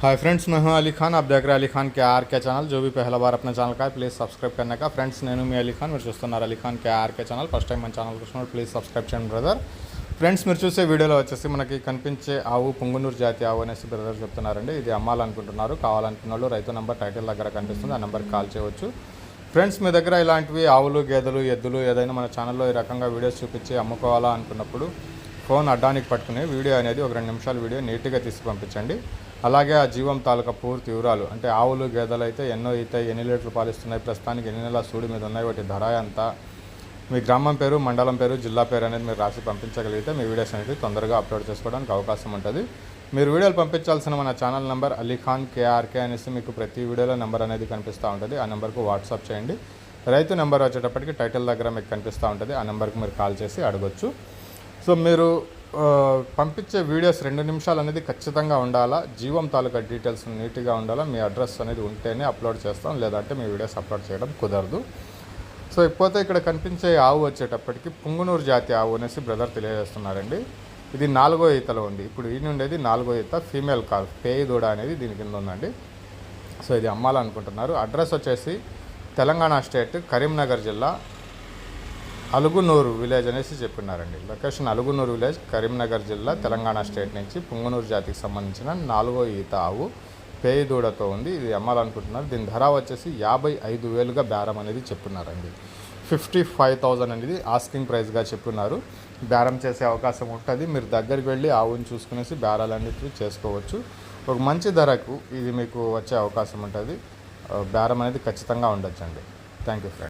Hi friends मैं हूं अली खान आप देख रहे हैं अली खान के आर के ఛానల్ जो भी पहला बार अपने ఛానల్ का है ప్లీజ్ సబ్స్క్రైబ్ करने का ఫ్రెండ్స్ నేను మీ అలీ ఖాన్ మీరు చూస్తున్నారు Ali Khan K RK channel first time మన ఛానల్ చూస్తున్నారు ప్లీజ్ సబ్స్క్రైబ్ చేయండి బ్రదర్ ఫ్రెండ్స్ మీరు చూసే వీడియోలో వచ్చేసి మనకి కనిపించే ఆవు పుంగునూరు జాతి ఆవు అనేసి బ్రదర్ చెప్తున్నారండి ఇది అమ్మాలనుకుంటున్నారు కావాలనుకున్న వాళ్ళు రైతు నెంబర్ టైటిల్ దగ్గర కనిపిస్తుంది ఆ నెంబర్కి కాల్ చేయవచ్చు ఫ్రెండ్స్ మీ దగ్గర ఇలాంటివి ఆవులు గేదెలు ఎద్దులు ఏదైనా మన ఛానల్లో ఈ రకంగా వీడియోస్ చూపించి అమ్ముకోవాలా అనుకున్నప్పుడు ఫోన్ అడ్డానికి పట్టుకుని వీడియో అనేది ఒక రెండు నిమిషాల వీడియో నీట్గా తీసి పంపించండి. అలాగే ఆ జీవం తాలూకా పూర్తి వివరాలు అంటే ఆవులు గేదెలు అయితే ఎన్నో అవుతాయి ఎన్ని లీటర్లు పాలిస్తున్నాయి ప్రస్తుతానికి ఎన్ని నెలల సూడి మీద ఉన్నాయి వాటి ధర ఎంత మీ గ్రామం పేరు మండలం పేరు జిల్లా పేరు అనేది మీరు రాసి పంపించగలిగితే మీ వీడియోస్ అనేది తొందరగా అప్లోడ్ చేసుకోవడానికి అవకాశం ఉంటుంది. మీరు వీడియోలు పంపించాల్సిన మన ఛానల్ నెంబర్ అలీఖాన్ కేఆర్కే అనేసి మీకు ప్రతి వీడియోలో నెంబర్ అనేది కనిపిస్తూ ఉంటుంది. ఆ నెంబర్కు వాట్సాప్ చేయండి. రైతు నెంబర్ వచ్చేటప్పటికి టైటిల్ దగ్గర మీకు కనిపిస్తూ ఉంటుంది. ఆ నెంబర్కి మీరు కాల్ చేసి అడగొచ్చు. సో మీరు పంపించే వీడియోస్ రెండు నిమిషాలు అనేది ఖచ్చితంగా ఉండాలా? జీవం తాలూకా డీటెయిల్స్ నీట్గా ఉండాలా? మీ అడ్రస్ అనేది ఉంటేనే అప్లోడ్ చేస్తాం. లేదంటే మీ వీడియోస్ అప్లోడ్ చేయడం కుదరదు. సో ఇకపోతే ఇక్కడ కనిపించే ఆవు వచ్చేటప్పటికి పుంగునూరు జాతి ఆవు అనేసి బ్రదర్ తెలియజేస్తున్నారండి. ఇది నాలుగో ఈతలో ఉంది. ఇప్పుడు ఈ ఉండేది నాలుగో ఈత ఫీమేల్ కాల్ పేయి దూడ అనేది దీని కింద ఉందండి. సో ఇది అమ్మాలనుకుంటున్నారు. అడ్రస్ వచ్చేసి తెలంగాణ స్టేట్ కరీంనగర్ జిల్లా అలుగునూరు విలేజ్ అనేసి చెప్పినారండి. లొకేషన్ అలుగునూరు విలేజ్ కరీంనగర్ జిల్లా తెలంగాణ స్టేట్ నుంచి పుంగనూరు జాతికి సంబంధించిన నాలుగో ఈత ఆవు పేయి దూడతో ఉంది. ఇది అమ్మాలనుకుంటున్నారు. దీని ధర వచ్చేసి యాభై ఐదు వేలుగా బేరం అనేది చెప్పున్నారండి ఫిఫ్టీ ఫైవ్ థౌజండ్ అనేది ఆస్కింగ్ ప్రైస్గా చెప్పున్నారు బేరం చేసే అవకాశం ఉంటుంది. మీరు దగ్గరికి వెళ్ళి ఆవుని చూసుకునేసి బేరాలన్నిటివి చేసుకోవచ్చు. ఒక మంచి ధరకు ఇది మీకు వచ్చే అవకాశం ఉంటుంది. బేరం అనేది ఖచ్చితంగా ఉండొచ్చండి. Thank you friend.